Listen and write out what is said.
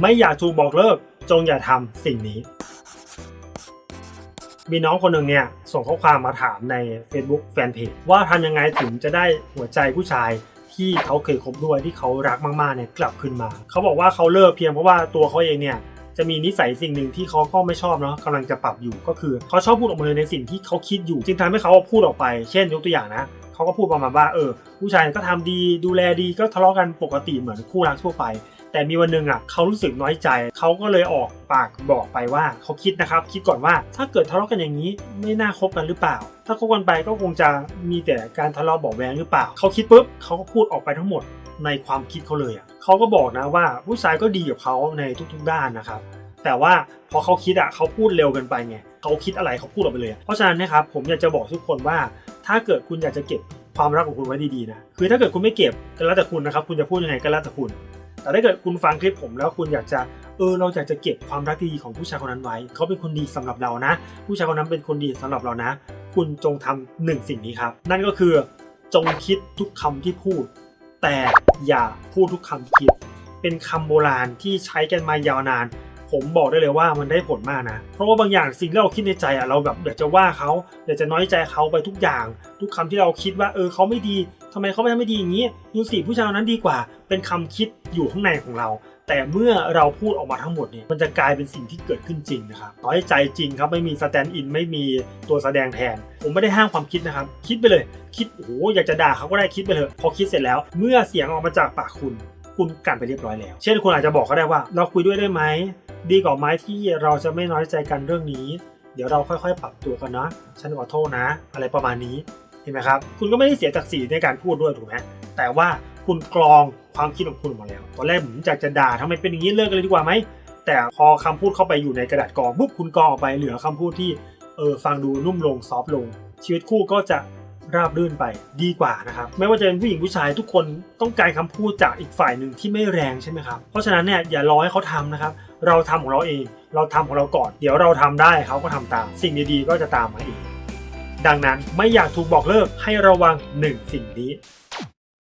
ไม่อยากถูกบอกเลิก จงอย่าทำสิ่งนี้ มีน้องคนหนึ่งเนี่ยส่งข้อความมาถามใน Facebook Fanpage ว่าทำยังไงถึงจะได้หัวใจผู้ชายที่เขาเคยคบด้วยที่เขารักมากๆเนี่ยกลับคืนมา เขาบอกว่าเขาเลิกเพียงเพราะว่าตัวเขาเองเนี่ยจะมีนิสัยสิ่งหนึ่งที่เขาก็ไม่ชอบเนาะกำลังจะปรับอยู่ก็คือเขาชอบพูดออกมาเลยในสิ่งที่เขาคิดอยู่ จึงทำให้เขาพูดออกไป เช่นยกตัวอย่างนะเขาก็พูดประมาณว่าเออผู้ชายก็ทำดีดูแลดีก็ทะเลาะกันปกติเหมือนคู่รักทั่วไป แต่มีวันหนึ่งอะเขารู้สึกน้อยใจ เขาก็เลยออกปากบอกไปว่าเขาคิดนะครับ คิดก่อนว่าถ้าเกิดทะเลาะกันอย่างนี้ไม่น่าคบกันหรือเปล่า ถ้าคบกันไปก็คงจะมีแต่การทะเลาะบอกแวงหรือเปล่า เขาคิดปุ๊บเขาก็พูดออกไปทั้งหมดในความคิดเขาเลยอะเขาก็บอกนะว่าผู้ชายก็ดีกับเขาในทุกๆด้านนะครับ แต่ว่าพอเขาคิดอะเขาพูดเร็วเกินไปไงเขาคิดอะไรเขาพูดออกไปเลย เพราะฉะนั้นนะครับผมอยากจะบอกทุกคนว่า ถ้าเกิดคุณอยากจะเก็บความรักของคุณไว้ดีๆนะคือถ้าเกิดคุณไม่เก็บก็แล้วแต่คุณนะครับ คุณจะพูดยังไงก็แล้วแต่คุณ แต่ถ้าเกิดคุณฟังคลิปผมแล้วคุณอยากจะเออเราอยากจะเก็บความรักดีๆของผู้ชายคนนั้นไว้ เขาเป็นคนดีสำหรับเรานะ ผู้ชายคนนั้นเป็นคนดีสำหรับเรานะ คุณจงทำหนึ่งสิ่งนี้ครับ นั่นก็คือจงคิดทุกคำที่พูด แต่อย่าพูดทุกคำที่คิด เป็นคำโบราณที่ใช้กันมายาวนาน ผมบอกได้เลยว่ามันได้ผลมากนะ เพราะว่าบางอย่างสิ่งที่เราคิดในใจอะเราแบบอยากจะว่าเขาอยากจะน้อยใจเขาไปทุกอย่าง ทุกคำที่เราคิดว่าเออเขาไม่ดีทำไมเขาไม่ทำไม่ดีอย่างนี้ดูสิผู้ชายคนนั้นดีกว่า เป็นคำคิดอยู่ข้างในของเรา แต่เมื่อเราพูดออกมาทั้งหมดเนี่ยมันจะกลายเป็นสิ่งที่เกิดขึ้นจริงนะครับต่อให้ใจจริงครับไม่มีสแตนด์อินไม่มีตัวแสดงแทน ผมไม่ได้ห้ามความคิดนะครับ คิดไปเลย คิดโอ้โหอยากจะด่าเขาก็ได้คิดไปเลยพอคิดเสร็จแล้ว เมื่อเสียงออกมาจากปากคุณคุณกันไปเรียบร้อยแล้ว เช่นคุณอาจจะบอกเขาได้ว่า เราคุยด้วยได้ไหม ดีกว่าไหมที่เราจะไม่น้อยใจกันเรื่องนี้ เดี๋ยวเราค่อยๆ ปรับตัวกันนะฉันขอโทษนะ อะไรประมาณนี้เห็นไหมครับ คุณก็ไม่ได้เสียศักดิ์ศรีในการพูดด้วยถูกไหมแต่ว่าคุณกรองความคิดของคุณออกมาแล้วตอนแรกผมอยากจะด่าทำไมเป็นอย่างนี้เลิกกันเลยดีกว่าไหมแต่พอคำพูดเข้าไปอยู่ในกระดาษกรองปุ๊บคุณกรองออกไปเหลือคำพูดที่เออฟังดูนุ่มลงซอฟลง ชีวิตคู่ก็จะราบรื่นไปดีกว่านะครับไม่ว่าจะเป็นผู้หญิงผู้ชายทุกคนต้องการคำพูดจากอีกฝ่ายหนึ่งที่ไม่แรงใช่ไหมครับเพราะฉะนั้นเนี่ยอย่ารอให้เขาทำนะครับ เราทำของเราเอง เราทำของเราก่อน เดี๋ยวเราทำได้เขาก็ทำตาม สิ่งดีๆก็จะตามมาเองดังนั้นไม่อยากถูกบอกเลิกให้ระวังหนึ่งสิ่งนี้